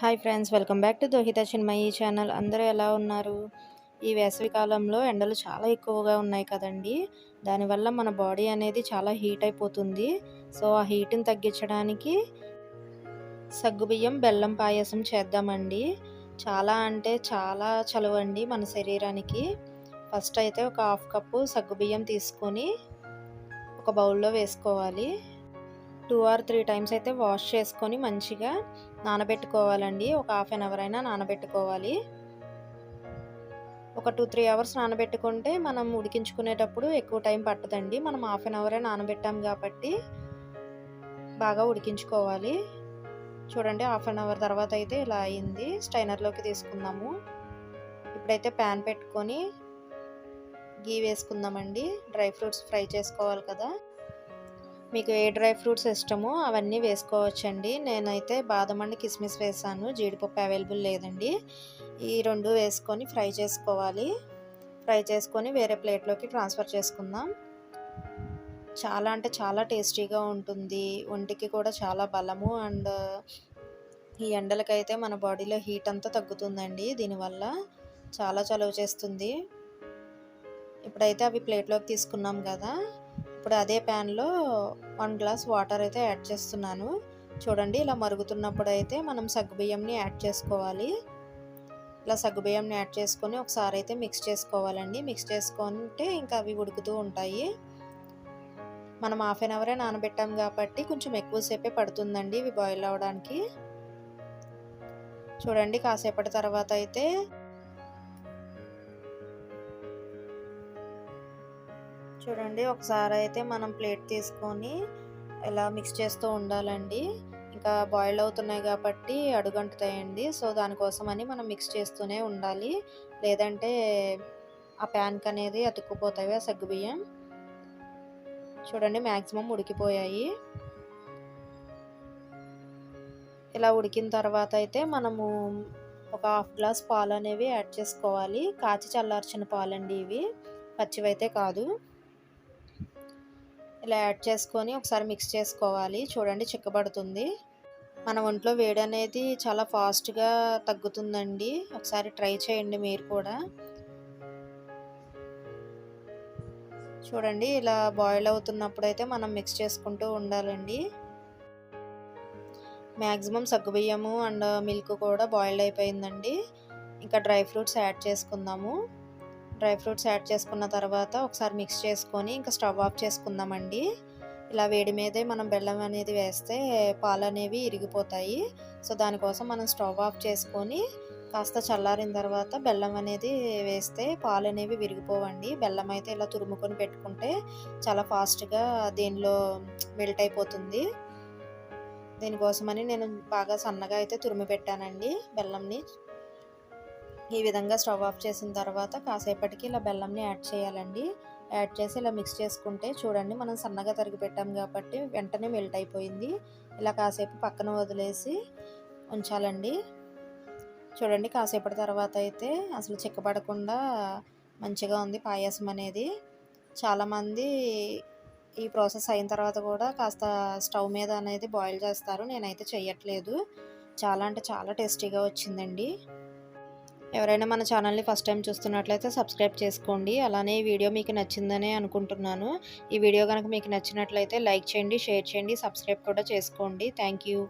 Hi friends welcome back to Dohitha Chinmayi channel అందరూ ఎలా ఉన్నారు? ఈ వేసవి కాలంలో ఎండలు చాలా ఎక్కువగా ఉన్నాయి కదండి. దానివల్ల మన బాడీ అనేది చాలా హీట్ అయిపోతుంది. సో ఆ హీట్ని తగ్గించడానికి సగ్గుబియ్యం బెల్లం పాయసం చేద్దామండి. చాలా అంటే చాలా చలువండి మన శరీరానికి. ఫస్ట్ అయితే ఒక హాఫ్ కప్పు సగ్గుబియ్యం తీసుకొని ఒక బౌల్లో వేసుకోవాలి. టూ ఆర్ త్రీ టైమ్స్ అయితే వాష్ చేసుకొని మంచిగా నానబెట్టుకోవాలండి. ఒక హాఫ్ అన్ అవర్ అయినా నానబెట్టుకోవాలి. ఒక టూ త్రీ అవర్స్ నానబెట్టుకుంటే మనం ఉడికించుకునేటప్పుడు ఎక్కువ టైం పట్టదండి. మనం హాఫ్ అన్ అవరే నానబెట్టాం కాబట్టి బాగా ఉడికించుకోవాలి. చూడండి హాఫ్ అన్ అవర్ తర్వాత అయితే ఇలా అయింది. స్టైనర్లోకి తీసుకుందాము. ఇప్పుడైతే ప్యాన్ పెట్టుకొని గీ వేసుకుందామండి. డ్రై ఫ్రూట్స్ ఫ్రై చేసుకోవాలి కదా. మీకు ఏ డ్రై ఫ్రూట్స్ ఇష్టమో అవన్నీ వేసుకోవచ్చండి. నేనైతే బాదం అండ్ కిస్మిస్ వేసాను. జీడిపప్పు అవైలబుల్ లేదండి. ఈ రెండు వేసుకొని ఫ్రై చేసుకోవాలి. ఫ్రై చేసుకొని వేరే ప్లేట్లోకి ట్రాన్స్ఫర్ చేసుకుందాం. చాలా అంటే చాలా టేస్టీగా ఉంటుంది. ఒంటికి కూడా చాలా బలము అండ్ ఈ ఎండలకైతే మన బాడీలో హీట్ అంతా తగ్గుతుందండి. దీనివల్ల చాలా చలువ చేస్తుంది. ఇప్పుడైతే అవి ప్లేట్లోకి తీసుకున్నాం కదా. ఇప్పుడు అదే ప్యాన్లో వన్ గ్లాస్ వాటర్ అయితే యాడ్ చేస్తున్నాను. చూడండి ఇలా మరుగుతున్నప్పుడు అయితే మనం సగ్గుబియ్యంని యాడ్ చేసుకోవాలి. ఇలా సగ్గుబియ్యంని యాడ్ చేసుకొని ఒకసారి అయితే మిక్స్ చేసుకోవాలండి. మిక్స్ చేసుకుంటే ఇంకా అవి ఉడుకుతూ ఉంటాయి. మనం హాఫ్ అన్ అవరే నానబెట్టాం కాబట్టి కొంచెం ఎక్కువసేపే పడుతుందండి ఇవి బాయిల్ అవ్వడానికి చూడండి కాసేపటి తర్వాత అయితే చూడండి ఒకసారి అయితే మనం ప్లేట్ తీసుకొని ఇలా మిక్స్ చేస్తూ ఉండాలండి. ఇంకా బాయిల్ అవుతున్నాయి కాబట్టి అడుగంటుతాయండి. సో దానికోసం అని మనం మిక్స్ చేస్తూనే ఉండాలి. లేదంటే ఆ ప్యాన్కి అనేది అతుక్కుపోతాయి ఆ సగ్గుబియ్యం. చూడండి మ్యాక్సిమం ఉడికిపోయాయి. ఇలా ఉడికిన తర్వాత అయితే మనము ఒక హాఫ్ గ్లాస్ పాలు అనేవి యాడ్ చేసుకోవాలి. కాచి చల్లార్చిన పాలండి ఇవి. పచ్చివైతే కాదు. ఇలా యాడ్ చేసుకొని ఒకసారి మిక్స్ చేసుకోవాలి. చూడండి చిక్కబడుతుంది. మన ఒంట్లో వేడి అనేది చాలా ఫాస్ట్గా తగ్గుతుందండి. ఒకసారి ట్రై చేయండి మీరు కూడా. చూడండి ఇలా బాయిల్ అవుతున్నప్పుడు అయితే మనం మిక్స్ చేసుకుంటూ ఉండాలండి. మ్యాక్సిమం సగ్గుబియ్యము అండ్ మిల్క్ కూడా బాయిల్డ్ అయిపోయిందండి. ఇంకా డ్రై ఫ్రూట్స్ యాడ్ చేసుకుందాము. డ్రై ఫ్రూట్స్ యాడ్ చేసుకున్న తర్వాత ఒకసారి మిక్స్ చేసుకొని ఇంకా స్టవ్ ఆఫ్ చేసుకుందామండి. ఇలా వేడి మీదే మనం బెల్లం అనేది వేస్తే పాలు అనేవి ఇరిగిపోతాయి. సో దానికోసం మనం స్టవ్ ఆఫ్ చేసుకొని కాస్త చల్లారిన తర్వాత బెల్లం అనేది వేస్తే పాలు అనేవి విరిగిపోవండి. బెల్లం అయితే ఇలా తురుముకొని పెట్టుకుంటే చాలా ఫాస్ట్గా దీనిలో మెల్ట్ అయిపోతుంది. దీనికోసమని నేను బాగా సన్నగా అయితే తురిమి పెట్టానండి బెల్లంని. ఈ విధంగా స్టవ్ ఆఫ్ చేసిన తర్వాత కాసేపటికి ఇలా బెల్లంని యాడ్ చేయాలండి. యాడ్ చేసి ఇలా మిక్స్ చేసుకుంటే చూడండి మనం సన్నగా తరిగి పెట్టాం కాబట్టి వెంటనే మెల్ట్ అయిపోయింది. ఇలా కాసేపు పక్కన వదిలేసి ఉంచాలండి. చూడండి కాసేపటి తర్వాత అయితే అసలు చిక్కపడకుండా మంచిగా ఉంది పాయసం అనేది. చాలామంది ఈ ప్రాసెస్ అయిన తర్వాత కూడా కాస్త స్టవ్ మీద అనేది బాయిల్ చేస్తారు. నేనైతే చేయట్లేదు చాలా అంటే చాలా టేస్టీగా వచ్చిందండి. ఎవరైనా మన ఛానల్ని ఫస్ట్ టైం చూస్తున్నట్లయితే సబ్స్క్రైబ్ చేసుకోండి. అలానే ఈ వీడియో మీకు నచ్చిందనే అనుకుంటున్నాను. ఈ వీడియో కనుక మీకు నచ్చినట్లయితే లైక్ చేయండి షేర్ చేయండి సబ్స్క్రైబ్ కూడా చేసుకోండి. Thank you.